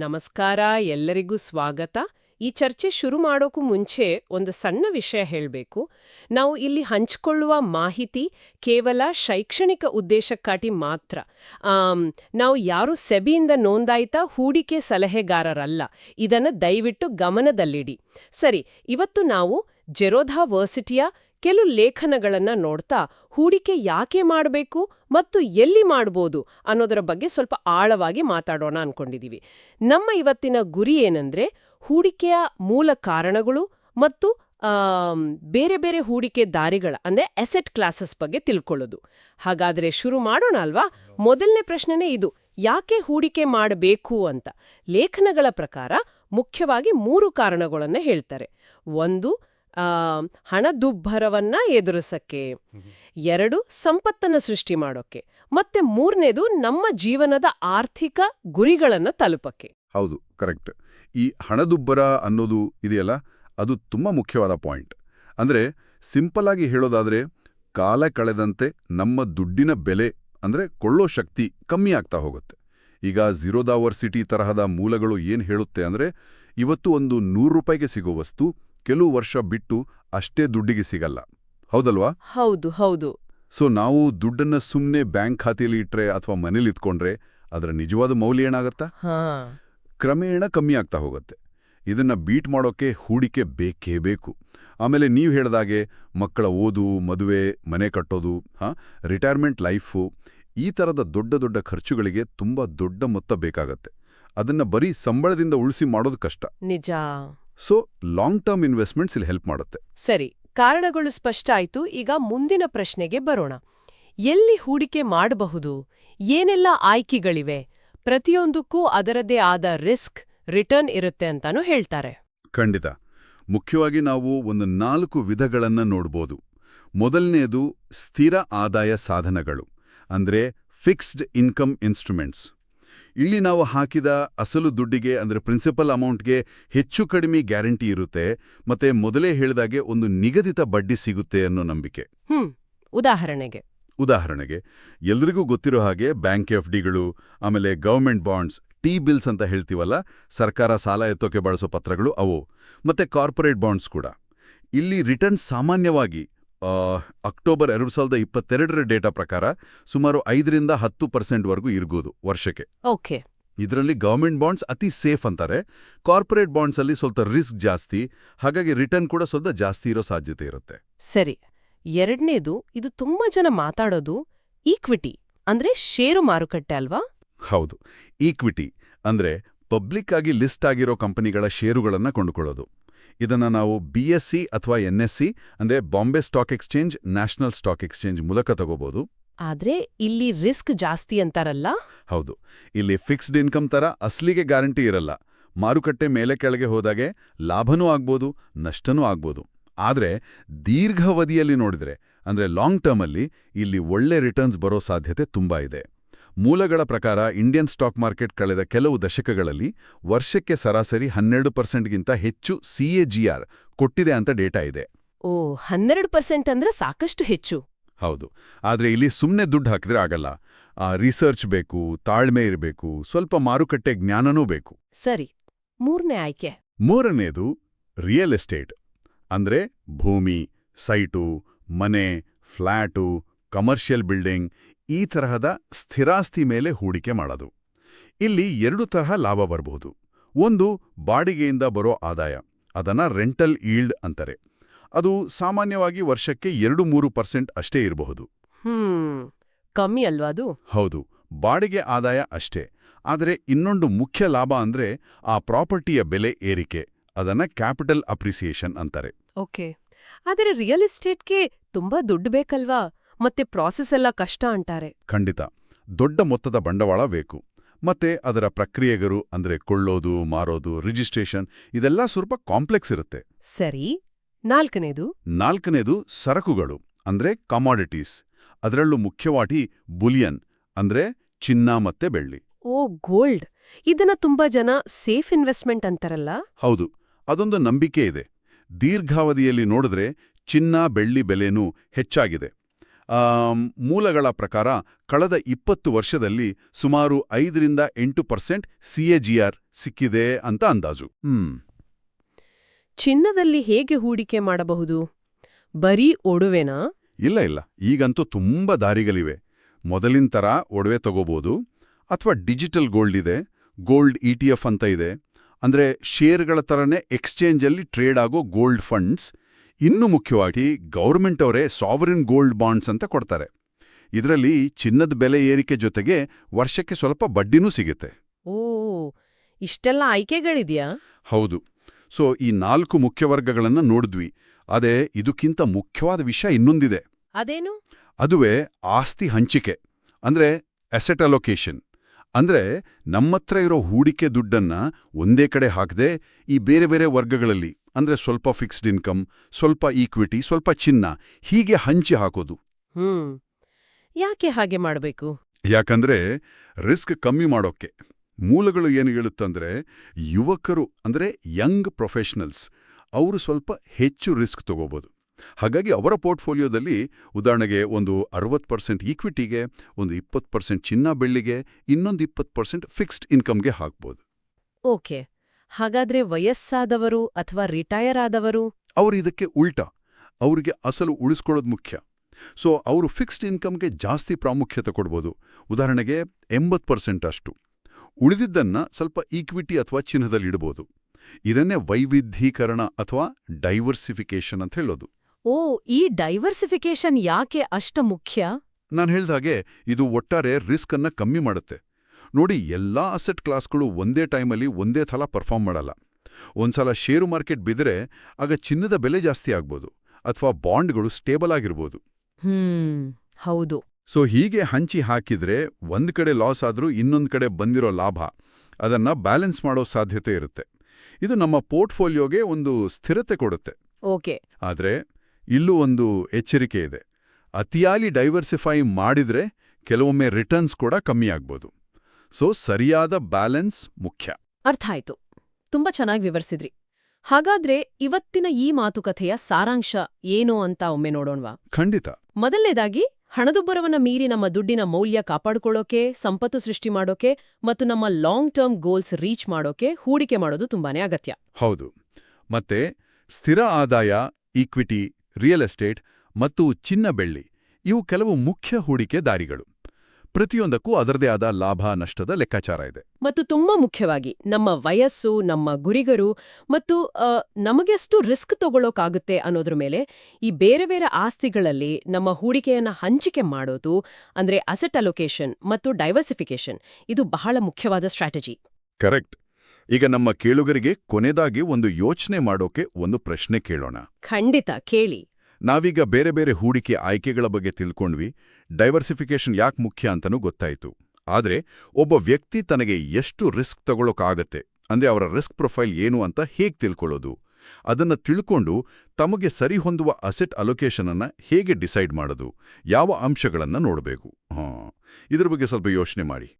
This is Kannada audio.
ನಮಸ್ಕಾರ, ಎಲ್ಲರಿಗೂ ಸ್ವಾಗತ. ಈ ಚರ್ಚೆ ಶುರು ಮಾಡೋಕ್ಕೂ ಮುಂಚೆ ಒಂದು ಸಣ್ಣ ವಿಷಯ ಹೇಳಬೇಕು. ನಾವು ಇಲ್ಲಿ ಹಂಚಿಕೊಳ್ಳುವ ಮಾಹಿತಿ ಕೇವಲ ಶೈಕ್ಷಣಿಕ ಉದ್ದೇಶಕ್ಕಾಗಿ ಮಾತ್ರ. ನಾವು ಯಾರು ಸೆಬಿಯಿಂದ ನೋಂದಾಯಿತ ಹೂಡಿಕೆ ಸಲಹೆಗಾರರಲ್ಲ. ಇದನ್ನು ದಯವಿಟ್ಟು ಗಮನದಲ್ಲಿಡಿ. ಸರಿ, ಇವತ್ತು ನಾವು ಜೆರೋಧಾ ವರ್ಸಿಟಿಯ ಕೆಲವು ಲೇಖನಗಳನ್ನ ನೋಡ್ತಾ ಹೂಡಿಕೆ ಯಾಕೆ ಮಾಡಬೇಕು ಮತ್ತು ಎಲ್ಲಿ ಮಾಡ್ಬೋದು ಅನ್ನೋದರ ಬಗ್ಗೆ ಸ್ವಲ್ಪ ಆಳವಾಗಿ ಮಾತಾಡೋಣ ಅನ್ಕೊಂಡಿದೀವಿ. ನಮ್ಮ ಇವತ್ತಿನ ಗುರಿ ಏನಂದ್ರೆ ಹೂಡಿಕೆಯ ಮೂಲ ಕಾರಣಗಳು ಮತ್ತು ಬೇರೆ ಬೇರೆ ಹೂಡಿಕೆ ದಾರಿಗಳ ಅಂದ್ರೆ ಎಸೆಟ್ ಕ್ಲಾಸಸ್ ಬಗ್ಗೆ ತಿಳ್ಕೊಳ್ಳೋದು. ಹಾಗಾದ್ರೆ ಶುರು ಮಾಡೋಣ ಅಲ್ವಾ? ಮೊದಲನೇ ಪ್ರಶ್ನೆನೇ ಇದು, ಯಾಕೆ ಹೂಡಿಕೆ ಮಾಡಬೇಕು ಅಂತ? ಲೇಖನಗಳ ಪ್ರಕಾರ ಮುಖ್ಯವಾಗಿ ಮೂರು ಕಾರಣಗಳನ್ನು ಹೇಳ್ತಾರೆ. ಒಂದು ಹಣದುಬ್ಬರವನ್ನ ಎದುರಿಸಕ್ಕೆ. ಎರಡು, ಸಂಪತ್ತನ್ನ ಸೃಷ್ಟಿ ಮಾಡೋಕೆ ಮತ್ತೆ ಮೂರನೇದು ನಮ್ಮ ಜೀವನದ ಆರ್ಥಿಕ ಗುರಿಗಳನ್ನ ತಲುಪಕ್ಕೆ. ಹೌದು, ಕರೆಕ್ಟ್. ಈ ಹಣದುಬ್ಬರ ಅನ್ನೋದು ಇದೆಯಲ್ಲ, ಅದು ತುಂಬಾ ಮುಖ್ಯವಾದ ಪಾಯಿಂಟ್. ಅಂದ್ರೆ, ಸಿಂಪಲ್ ಆಗಿ ಹೇಳೋದಾದ್ರೆ, ಕಾಲ ಕಳೆದಂತೆ ನಮ್ಮ ದುಡ್ಡಿನ ಬೆಲೆ, ಅಂದ್ರೆ ಕೊಳ್ಳೋ ಶಕ್ತಿ ಕಮ್ಮಿ ಆಗ್ತಾ ಹೋಗುತ್ತೆ. ಈಗ ಝೀರೋದಾವರ್ ಸಿಟಿ ತರಹದ ಮೂಲಗಳು ಏನು ಹೇಳುತ್ತೆ ಅಂದ್ರೆ, ಇವತ್ತು ಒಂದು ನೂರು ರೂಪಾಯಿಗೆ ಸಿಗೋ ವಸ್ತು ಕೆಲವು ವರ್ಷ ಬಿಟ್ಟು ಅಷ್ಟೇ ದುಡ್ಡಿಗೆ ಸಿಗಲ್ಲ. ಹೌದಲ್ವಾ? ಹೌದು ಹೌದು. ಸೊ ನಾವು ದುಡ್ಡನ್ನ ಸುಮ್ಮನೆ ಬ್ಯಾಂಕ್ ಖಾತೆಯಲ್ಲಿ ಇಟ್ರೆ ಅಥವಾ ಮನೇಲಿ ಇತ್ಕೊಂಡ್ರೆ ಅದರ ನಿಜವಾದ ಮೌಲ್ಯ ಏನಾಗತ್ತಾ? ಕ್ರಮೇಣ ಕಮ್ಮಿ ಆಗ್ತಾ ಹೋಗುತ್ತೆ. ಇದನ್ನ ಬೀಟ್ ಮಾಡೋಕೆ ಹೂಡಿಕೆ ಬೇಕೇ ಬೇಕು. ಆಮೇಲೆ ನೀವು ಹೇಳ್ದಾಗೆ ಮಕ್ಕಳ ಓದು ಮದುವೆ ಮನೆ ಕಟ್ಟೋದು ಹಾಂ ರಿಟೈರ್ಮೆಂಟ್ ಲೈಫು ಈ ಥರದ ದೊಡ್ಡ ದೊಡ್ಡ ಖರ್ಚುಗಳಿಗೆ ತುಂಬ ದೊಡ್ಡ ಮೊತ್ತ ಬೇಕಾಗತ್ತೆ. ಅದನ್ನ ಬರೀ ಸಂಬಳದಿಂದ ಉಳಿಸಿ ಮಾಡೋದು ಕಷ್ಟ. ನಿಜ. ಸೊ ಲಾಂಗ್ ಟರ್ಮ್ ಇನ್ವೆಸ್ಟ್ಮೆಂಟ್ಸ್ ಇಲ್ಲಿ ಹೆಲ್ಪ್ ಮಾಡುತ್ತೆ. ಸರಿ ಕಾರಣಗಳು ಸ್ಪಷ್ಟ ಆಯ್ತು ಈಗ ಮುಂದಿನ ಪ್ರಶ್ನೆಗೆ ಬರೋಣ. ಎಲ್ಲಿ ಹೂಡಿಕೆ ಮಾಡಬಹುದು? ಏನೆಲ್ಲ ಆಯ್ಕೆಗಳಿವೆ? ಪ್ರತಿಯೊಂದಕ್ಕೂ ಅದರದೇ ಆದ ರಿಸ್ಕ್ ರಿಟರ್ನ್ ಇರುತ್ತೆ ಅಂತಾನೂ ಹೇಳ್ತಾರೆ. ಖಂಡಿತ. ಮುಖ್ಯವಾಗಿ ನಾವು ಒಂದು ನಾಲ್ಕು ವಿಧಗಳನ್ನು ನೋಡ್ಬೋದು. ಮೊದಲನೆಯದು ಸ್ಥಿರ ಆದಾಯ ಸಾಧನಗಳು ಅಂದ್ರೆ ಫಿಕ್ಸ್ಡ್ ಇನ್ಕಮ್ ಇನ್ಸ್ಟ್ರುಮೆಂಟ್ಸ್ ಇಲ್ಲಿ ನಾವು ಹಾಕಿದ ಅಸಲು ದುಡ್ಡಿಗೆ ಅಂದ್ರೆ ಪ್ರಿನ್ಸಿಪಲ್ ಅಮೌಂಟ್ಗೆ ಹೆಚ್ಚು ಕಡಿಮೆ ಗ್ಯಾರಂಟಿ ಇರುತ್ತೆ. ಮತ್ತೆ ಮೊದಲೇ ಹೇಳಿದಾಗೆ ಒಂದು ನಿಗದಿತ ಬಡ್ಡಿ ಸಿಗುತ್ತೆ ಅನ್ನೋ ನಂಬಿಕೆ. ಹ್ಮ್ ಉದಾಹರಣೆಗೆ. ಉದಾಹರಣೆಗೆ ಎಲ್ರಿಗೂ ಗೊತ್ತಿರೋ ಹಾಗೆ ಬ್ಯಾಂಕ್ ಎಫ್ ಡಿಗಳು ಆಮೇಲೆ ಗೌರ್ಮೆಂಟ್ ಬಾಂಡ್ಸ್ ಟಿ ಬಿಲ್ಸ್ ಅಂತ ಹೇಳ್ತೀವಲ್ಲ ಸರ್ಕಾರ ಸಾಲ ಎತ್ತೋಕೆ ಬಳಸೋ ಪತ್ರಗಳು ಅವು ಮತ್ತೆ ಕಾರ್ಪೊರೇಟ್ ಬಾಂಡ್ಸ್ ಕೂಡ. ಇಲ್ಲಿ ರಿಟರ್ನ್ ಸಾಮಾನ್ಯವಾಗಿ ಅಕ್ಟೋಬರ್ ಎರಡು ಸಾವಿರದ ಇಪ್ಪತ್ತೆರಡರ ಡೇಟಾ ಪ್ರಕಾರ ಸುಮಾರು ಐದರಿಂದ ಹತ್ತು ಪರ್ಸೆಂಟ್ವರೆಗೂ ಇರ್ಬೋದು ವರ್ಷಕ್ಕೆ. ಓಕೆ. ಇದರಲ್ಲಿ ಗವರ್ಮೆಂಟ್ ಬಾಂಡ್ಸ್ ಅತಿ ಸೇಫ್ ಅಂತಾರೆ. ಕಾರ್ಪೊರೇಟ್ ಬಾಂಡ್ಸ್ ಅಲ್ಲಿ ಸ್ವಲ್ಪ ರಿಸ್ಕ್ ಜಾಸ್ತಿ. ಹಾಗಾಗಿ ರಿಟರ್ನ್ ಕೂಡ ಸ್ವಲ್ಪ ಜಾಸ್ತಿ ಇರೋ ಸಾಧ್ಯತೆ ಇರುತ್ತೆ. ಸರಿ. ಎರಡನೇದು ಇದು ತುಂಬಾ ಜನ ಮಾತಾಡೋದು ಈಕ್ವಿಟಿ ಅಂದ್ರೆ ಷೇರು ಮಾರುಕಟ್ಟೆ ಅಲ್ವಾ? ಹೌದು. ಈಕ್ವಿಟಿ ಅಂದ್ರೆ ಪಬ್ಲಿಕ್ ಆಗಿ ಲಿಸ್ಟ್ ಆಗಿರೋ ಕಂಪನಿಗಳ ಷೇರುಗಳನ್ನ ಕೊಂಡುಕೊಳ್ಳೋದು. ಇದನ್ನ ನಾವು ಬಿ ಎಸ್ ಸಿ ಅಥವಾ ಎನ್ ಎಸ್ ಸಿ ಅಂದ್ರೆ Bombay stock exchange national stock exchange ಮೂಲಕ ತಗೋಬಹುದು ಆದ್ರೆ ಇಲ್ಲಿ ರಿಸ್ಕ್ ಜಾಸ್ತಿ ಅಂತಾರಲ್ಲ? ಹೌದು. ಇಲ್ಲಿ ಫಿಕ್ಸ್ಡ್ ಇನ್ಕಮ್ ತರ ಅಸಲಿಗೆ ಗ್ಯಾರಂಟಿ ಇರಲ್ಲ. ಮಾರುಕಟ್ಟೆ ಮೇಲೆ ಕೆಳಗೆ ಹೋದಾಗೆ ಲಾಭನೂ ಆಗ್ಬೋದು ನಷ್ಟನೂ ಆಗ್ಬೋದು. ಆದ್ರೆ ದೀರ್ಘಾವಧಿಯಲ್ಲಿ ನೋಡಿದ್ರೆ ಅಂದ್ರೆ ಲಾಂಗ್ ಟರ್ಮಲ್ಲಿ ಇಲ್ಲಿ ಒಳ್ಳೆ ರಿಟರ್ನ್ಸ್ ಬರೋ ಸಾಧ್ಯತೆ ತುಂಬಾ ಇದೆ. ಮೂಲಗಳ ಪ್ರಕಾರ ಇಂಡಿಯನ್ ಸ್ಟಾಕ್ ಮಾರ್ಕೆಟ್ ಕಳೆದ ಕೆಲವು ದಶಕಗಳಲ್ಲಿ ವರ್ಷಕ್ಕೆ ಸರಾಸರಿ ಹನ್ನೆರಡು ಪರ್ಸೆಂಟ್ಗಿಂತ ಹೆಚ್ಚು ಸಿಎಜಿಆರ್ ಕೊಟ್ಟಿದೆ ಅಂತ ಡೇಟಾ ಇದೆ. ಓ ಹನ್ನೆರಡು ಪರ್ಸೆಂಟ್ ಅಂದ್ರೆ ಸಾಕಷ್ಟು ಹೆಚ್ಚು. ಹೌದು. ಆದ್ರೆ ಇಲ್ಲಿ ಸುಮ್ಮನೆ ದುಡ್ಡು ಹಾಕಿದ್ರೆ ಆಗಲ್ಲ. ಆ ರಿಸರ್ಚ್ ಬೇಕು ತಾಳ್ಮೆ ಇರಬೇಕು ಸ್ವಲ್ಪ ಮಾರುಕಟ್ಟೆ ಜ್ಞಾನನೂ ಬೇಕು. ಸರಿ ಮೂರನೇ ಆಯ್ಕೆ. ಮೂರನೇದು ರಿಯಲ್ ಎಸ್ಟೇಟ್. ಅಂದ್ರೆ ಭೂಮಿ ಸೈಟು ಮನೆ ಫ್ಲ್ಯಾಟು ಕಮರ್ಷಿಯಲ್ ಬಿಲ್ಡಿಂಗ್ ಈ ತರಹದ ಸ್ಥಿರಾಸ್ತಿ ಮೇಲೆ ಹೂಡಿಕೆ ಮಾಡೋದು. ಇಲ್ಲಿ ಎರಡು ತರಹ ಲಾಭ ಬರಬಹುದು. ಒಂದು ಬಾಡಿಗೆಯಿಂದ ಬರೋ ಆದಾಯ ಅದನ್ನ ರೆಂಟಲ್ ಈಲ್ಡ್ ಅಂತಾರೆ. ಅದು ಸಾಮಾನ್ಯವಾಗಿ ವರ್ಷಕ್ಕೆ ಎರಡು ಮೂರು ಪರ್ಸೆಂಟ್ ಅಷ್ಟೇ ಇರಬಹುದು. ಹ್ಮ್ ಕಮ್ಮಿ ಅಲ್ವಾ ಅದು? ಹೌದು ಬಾಡಿಗೆ ಆದಾಯ ಅಷ್ಟೇ. ಆದರೆ ಇನ್ನೊಂದು ಮುಖ್ಯ ಲಾಭ ಅಂದ್ರೆ ಆ ಪ್ರಾಪರ್ಟಿಯ ಬೆಲೆ ಏರಿಕೆ ಅದನ್ನ ಕ್ಯಾಪಿಟಲ್ ಅಪ್ರಿಸಿಯೇಷನ್ ಅಂತಾರೆ. ಓಕೆ. ಆದರೆ ರಿಯಲ್ ಎಸ್ಟೇಟ್ಗೆ ತುಂಬಾ ದುಡ್ಡು ಬೇಕಲ್ವಾ? ಮತ್ತೆ ಪ್ರಾಸೆಸ್ ಎಲ್ಲ ಕಷ್ಟ ಅಂತಾರೆ. ಖಂಡಿತ. ದೊಡ್ಡ ಮೊತ್ತದ ಬಂಡವಾಳ ಬೇಕು. ಮತ್ತೆ ಅದರ ಪ್ರಕ್ರಿಯೆಗರು ಅಂದ್ರೆ ಕೊಳ್ಳೋದು ಮಾರೋದು ರಿಜಿಸ್ಟ್ರೇಷನ್ ಇದೆಲ್ಲ ಸ್ವಲ್ಪ ಕಾಂಪ್ಲೆಕ್ಸ್ ಇರುತ್ತೆ. ಸರಿ. ನಾಲ್ಕನೇದು? ನಾಲ್ಕನೇದು ಸರಕುಗಳು ಅಂದ್ರೆ ಕಮಾಡಿಟೀಸ್ ಅದರಲ್ಲೂ ಮುಖ್ಯವಾಗಿ ಬುಲಿಯನ್ ಅಂದ್ರೆ ಚಿನ್ನ ಮತ್ತೆ ಬೆಳ್ಳಿ. Oh gold. ಇದನ್ನ ತುಂಬಾ ಜನ ಸೇಫ್ ಇನ್ವೆಸ್ಟ್ಮೆಂಟ್ ಅಂತಾರಲ್ಲ? ಹೌದು. ಅದೊಂದು ನಂಬಿಕೆ ಇದೆ. ದೀರ್ಘಾವಧಿಯಲ್ಲಿ ನೋಡಿದ್ರೆ ಚಿನ್ನ ಬೆಳ್ಳಿ ಬೆಲೆನೂ ಹೆಚ್ಚಾಗಿದೆ. ಮೂಲಗಳ ಪ್ರಕಾರ ಕಳೆದ ಇಪ್ಪತ್ತು ವರ್ಷದಲ್ಲಿ ಸುಮಾರು ಐದರಿಂದ ಎಂಟು ಪರ್ಸೆಂಟ್ ಸಿಎಜಿಆರ್ ಸಿಕ್ಕಿದೆ ಅಂತ ಅಂದಾಜು. ಚಿನ್ನದಲ್ಲಿ ಹೇಗೆ ಹೂಡಿಕೆ ಮಾಡಬಹುದು? ಬರೀ ಒಡವೆನಾ? ಇಲ್ಲ ಇಲ್ಲ. ಈಗಂತೂ ತುಂಬ ದಾರಿಗಳಿವೆ. ಮೊದಲಿನ ಥರ ಒಡವೆ ತಗೋಬೋದು. ಅಥವಾ ಡಿಜಿಟಲ್ ಗೋಲ್ಡ್ ಇದೆ. ಗೋಲ್ಡ್ ಇ ಟಿ ಎಫ್ ಅಂತ ಇದೆ. ಅಂದರೆ ಶೇರ್ಗಳ ಥರನೇ ಎಕ್ಸ್ಚೇಂಜಲ್ಲಿ ಟ್ರೇಡ್ ಆಗೋ ಗೋಲ್ಡ್ ಫಂಡ್ಸ್. ಇನ್ನೂ ಮುಖ್ಯವಾಗಿ ಗೌರ್ಮೆಂಟ್ ಅವರೇ ಸಾವರಿನ್ ಗೋಲ್ಡ್ ಬಾಂಡ್ಸ್ ಅಂತ ಕೊಡ್ತಾರೆ. ಇದರಲ್ಲಿ ಚಿನ್ನದ ಬೆಲೆ ಏರಿಕೆ ಜೊತೆಗೆ ವರ್ಷಕ್ಕೆ ಸ್ವಲ್ಪ ಬಡ್ಡಿನೂ ಸಿಗುತ್ತೆ. ಓ ಇಷ್ಟೆಲ್ಲ ಆಯ್ಕೆಗಳಿದೆಯಾ? ಹೌದು. ಸೊ ಈ ನಾಲ್ಕು ಮುಖ್ಯ ವರ್ಗಗಳನ್ನು ನೋಡಿದ್ವಿ. ಅದೇ ಇದಕ್ಕಿಂತ ಮುಖ್ಯವಾದ ವಿಷಯ ಇನ್ನೊಂದಿದೆ. ಅದೇನು? ಅದುವೇ ಆಸ್ತಿ ಹಂಚಿಕೆ ಅಂದ್ರೆ ಅಸೆಟ್ ಅಲೊಕೇಶನ್ ಅಂದ್ರೆ ನಮ್ಮತ್ರ ಇರೋ ಹೂಡಿಕೆ ದುಡ್ಡನ್ನ ಒಂದೇ ಕಡೆ ಹಾಕದೆ ಈ ಬೇರೆ ಬೇರೆ ವರ್ಗಗಳಲ್ಲಿ ಅಂದ್ರೆ ಸ್ವಲ್ಪ ಫಿಕ್ಸ್ಡ್ ಇನ್ಕಮ್ ಸ್ವಲ್ಪ ಈಕ್ವಿಟಿ ಸ್ವಲ್ಪ ಚಿನ್ನ ಹೀಗೆ ಹಂಚಿ ಹಾಕೋದು. ಹ್ಮ್. ಯಾಕೆ ಹಾಗೆ ಮಾಡಬೇಕು? ಯಾಕಂದ್ರೆ ರಿಸ್ಕ್ ಕಮ್ಮಿ ಮಾಡೋಕ್ಕೆ. ಮೂಲಗಳು ಏನು ಹೇಳುತ್ತಂದ್ರೆ ಯುವಕರು ಅಂದ್ರೆ ಯಂಗ್ ಪ್ರೊಫೆಷನಲ್ಸ್ ಅವರು ಸ್ವಲ್ಪ ಹೆಚ್ಚು ರಿಸ್ಕ್ ತಗೋಬೋದು. ಹಾಗಾಗಿ ಅವರ ಪೋರ್ಟ್ಫೋಲಿಯೋದಲ್ಲಿ ಉದಾಹರಣೆಗೆ ಒಂದು ಅರವತ್ತು ಪರ್ಸೆಂಟ್ ಈಕ್ವಿಟಿಗೆ ಒಂದು ಇಪ್ಪತ್ತು ಪರ್ಸೆಂಟ್ ಚಿನ್ನ ಬೆಳ್ಳಿಗೆ ಇನ್ನೊಂದು ಇಪ್ಪತ್ತು ಪರ್ಸೆಂಟ್ ಫಿಕ್ಸ್ಡ್ ಇನ್ಕಮ್ಗೆ ಹಾಕ್ಬೋದು. ಓಕೆ. ಹಾಗಾದ್ರೆ ವಯಸ್ಸಾದವರು ಅಥವಾ ರಿಟೈರ್ ಆದವರು ಅವರು ಇದಕ್ಕೆ ಉಲ್ಟಾ. ಅವರಿಗೆ ಅಸಲು ಉಳಿಸ್ಕೊಳ್ಳೋದು ಮುಖ್ಯ. ಸೊ ಅವರು ಫಿಕ್ಸ್ಡ್ ಇನ್ಕಮ್ಗೆ ಜಾಸ್ತಿ ಪ್ರಾಮುಖ್ಯತೆ ಕೊಡ್ಬೋದು. ಉದಾಹರಣೆಗೆ ಎಂಬತ್ತು ಪರ್ಸೆಂಟ್ ಅಷ್ಟು. ಉಳಿದಿದ್ದನ್ನ ಸ್ವಲ್ಪ ಈಕ್ವಿಟಿ ಅಥವಾ ಚಿನ್ನದಲ್ಲಿ ಇಡ್ಬೋದು. ಇದನ್ನೇ ವೈವಿಧ್ಯೀಕರಣ ಅಥವಾ ಡೈವರ್ಸಿಫಿಕೇಶನ್ ಅಂತ ಹೇಳೋದು. ಓ ಈ ಡೈವರ್ಸಿಫಿಕೇಶನ್ ಯಾಕೆ ಅಷ್ಟ ಮುಖ್ಯ? ನಾನು ಹೇಳ್ದಾಗೆ ಇದು ಒಟ್ಟಾರೆ ರಿಸ್ಕ್ ಅನ್ನ ಕಮ್ಮಿ ಮಾಡುತ್ತೆ. ನೋಡಿ ಎಲ್ಲಾ ಅಸೆಟ್ ಕ್ಲಾಸ್ಗಳು ಒಂದೇ ಟೈಮಲ್ಲಿ ಒಂದೇ ಥಲ ಪರ್ಫಾರ್ಮ್ ಮಾಡಲ್ಲ. ಒಂದ್ಸಲ ಷೇರು ಮಾರ್ಕೆಟ್ ಬಿದ್ದರೆ ಆಗ ಚಿನ್ನದ ಬೆಲೆ ಜಾಸ್ತಿ ಆಗ್ಬೋದು ಅಥವಾ ಬಾಂಡ್ಗಳು ಸ್ಟೇಬಲ್ ಆಗಿರ್ಬೋದು. ಹೌದು. ಸೊ ಹೀಗೆ ಹಂಚಿ ಹಾಕಿದ್ರೆ ಒಂದ್ ಕಡೆ ಲಾಸ್ ಆದ್ರೂ ಇನ್ನೊಂದು ಕಡೆ ಬಂದಿರೋ ಲಾಭ ಅದನ್ನ ಬ್ಯಾಲೆನ್ಸ್ ಮಾಡೋ ಸಾಧ್ಯತೆ ಇರುತ್ತೆ. ಇದು ನಮ್ಮ ಪೋರ್ಟ್ಫೋಲಿಯೋಗೆ ಒಂದು ಸ್ಥಿರತೆ ಕೊಡುತ್ತೆ. ಓಕೆ. ಆದ್ರೆ ಇಲ್ಲೂ ಒಂದು ಎಚ್ಚರಿಕೆ ಇದೆ. ಅತಿಯಾಲಿ ಡೈವರ್ಸಿಫೈ ಮಾಡಿದ್ರೆ ಕೆಲವೊಮ್ಮೆ ರಿಟರ್ನ್ಸ್ ಕೂಡ ಕಮ್ಮಿ ಆಗ್ಬೋದು. ಸೊ ಸರಿಯಾದ ಬ್ಯಾಲೆನ್ಸ್ ಮುಖ್ಯ. ಅರ್ಥ ಆಯ್ತು. ತುಂಬಾ ಚೆನ್ನಾಗಿ ವಿವರಿಸಿದ್ರಿ. ಹಾಗಾದ್ರೆ ಇವತ್ತಿನ ಈ ಮಾತುಕತೆಯ ಸಾರಾಂಶ ಏನು ಅಂತ ಒಮ್ಮೆ ನೋಡೋಣವಾ? ಖಂಡಿತ. ಮೊದಲನೇದಾಗಿ ಹಣದುಬ್ಬರವನ್ನ ಮೀರಿ ನಮ್ಮ ದುಡ್ಡಿನ ಮೌಲ್ಯ ಕಾಪಾಡಿಕೊಳ್ಳೋಕೆ ಸಂಪತ್ತು ಸೃಷ್ಟಿ ಮಾಡೋಕೆ ಮತ್ತು ನಮ್ಮ ಲಾಂಗ್ ಟರ್ಮ್ ಗೋಲ್ಸ್ ರೀಚ್ ಮಾಡೋಕೆ ಹೂಡಿಕೆ ಮಾಡೋದು ತುಂಬಾನೇ ಅಗತ್ಯ. ಹೌದು. ಮತ್ತೆ ಸ್ಥಿರ ಆದಾಯ ಈಕ್ವಿಟಿ ರಿಯಲ್ ಎಸ್ಟೇಟ್ ಮತ್ತು ಚಿನ್ನ ಬೆಳ್ಳಿ ಇವು ಕೆಲವು ಮುಖ್ಯ ಹೂಡಿಕೆ ದಾರಿಗಳು. ಪ್ರತಿಯೊಂದಕ್ಕೂ ಅದರದೇ ಆದ ಲಾಭ ನಷ್ಟದ ಲೆಕ್ಕಾಚಾರ ಇದೆ. ಮತ್ತು ತುಂಬಾ ಮುಖ್ಯವಾಗಿ ನಮ್ಮ ವಯಸ್ಸು ನಮ್ಮ ಗುರಿಗರು ಮತ್ತು ನಮಗೆಷ್ಟು ರಿಸ್ಕ್ ತಗೊಳ್ಳೋಕಾಗುತ್ತೆ ಅನ್ನೋದ್ರ ಮೇಲೆ ಈ ಬೇರೆ ಬೇರೆ ಆಸ್ತಿಗಳಲ್ಲಿ ನಮ್ಮ ಹೂಡಿಕೆಯನ್ನು ಹಂಚಿಕೆ ಮಾಡೋದು ಅಂದ್ರೆ ಅಸೆಟ್ ಅಲೊಕೇಶನ್ ಮತ್ತು ಡೈವರ್ಸಿಫಿಕೇಶನ್ ಇದು ಬಹಳ ಮುಖ್ಯವಾದ ಸ್ಟ್ರಾಟಜಿ ಕರೆಕ್ಟ್ ಈಗ ನಮ್ಮ ಕೇಳುಗರಿಗೆ ಕೊನೆದಾಗಿ ಒಂದು ಯೋಚನೆ ಮಾಡೋಕೆ ಒಂದು ಪ್ರಶ್ನೆ ಕೇಳೋಣ. ಖಂಡಿತ ಕೇಳಿ. ನಾವೀಗ ಬೇರೆ ಬೇರೆ ಹೂಡಿಕೆ ಆಯ್ಕೆಗಳ ಬಗ್ಗೆ ತಿಳ್ಕೊಂಡ್ವಿ. ಡೈವರ್ಸಿಫಿಕೇಶನ್ ಯಾಕೆ ಮುಖ್ಯ ಅಂತನೂ ಗೊತ್ತಾಯಿತು. ಆದ್ರೆ ಒಬ್ಬ ವ್ಯಕ್ತಿ ತನಗೆ ಎಷ್ಟು ರಿಸ್ಕ್ ತಗೊಳ್ಳೋಕಾಗತ್ತೆ ಅಂದ್ರೆ ಅವರ ರಿಸ್ಕ್ ಪ್ರೊಫೈಲ್ ಏನು ಅಂತ ಹೇಗೆ ತಿಳ್ಕೊಳ್ಳೋದು? ಅದನ್ನ ತಿಳ್ಕೊಂಡು ತಮಗೆ ಸರಿ ಹೊಂದುವ ಅಸೆಟ್ ಅಲೊಕೇಶನನ್ನು ಹೇಗೆ ಡಿಸೈಡ್ ಮಾಡೋದು? ಯಾವ ಅಂಶಗಳನ್ನ ನೋಡಬೇಕು? ಹಾಂ, ಇದ್ರ ಬಗ್ಗೆ ಸ್ವಲ್ಪ ಯೋಚನೆ ಮಾಡಿ.